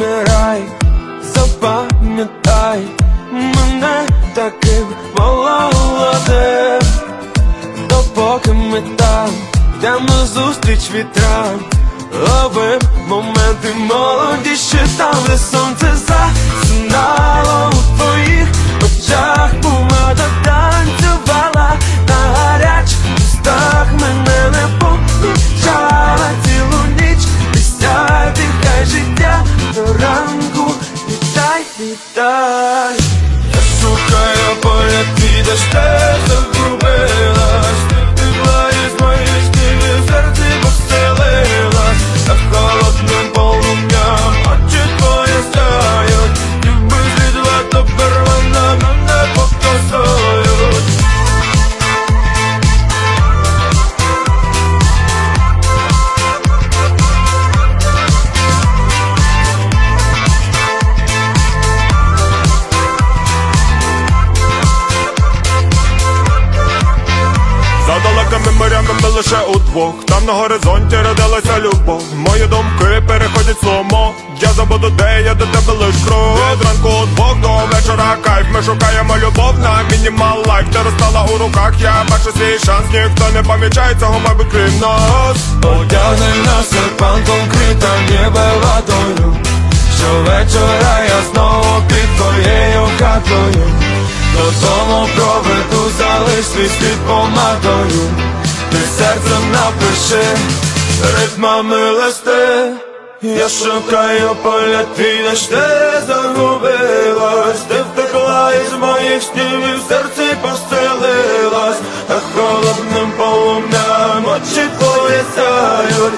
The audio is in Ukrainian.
Не рай, запам'ятай мене таким молодим, допоки ми там, йдемо зустріч вітрам, ловим моменти молодіші там, де сонце засинало у твоїх очах, помада танцювала на гарячих устах мене не помічала цілу ніч, після дихай життя до ранку, вітай, вітай. Далекими ми лише удвох. Там на горизонті родилася любов. Мої думки переходять сломо. Я забуду, де я до тебе лиш крок Від ранку удвох до вечора кайф. Ми шукаємо любов на мінімал лайф. Ти розстала у руках, я бачу свій шанс. Ніхто не помічає цього, мабуть, крім нас. Одягни на серпанком крита ніби водою Щовечора я знову під твоєю хатою. Додому проведу, залиш свій слід помадою ти серцем напиши ритмами листи, я шукаю поля твій, де загубилась, ти втекла із моїх снів і в серці постелилась, та холодним полум'ям очі поясають.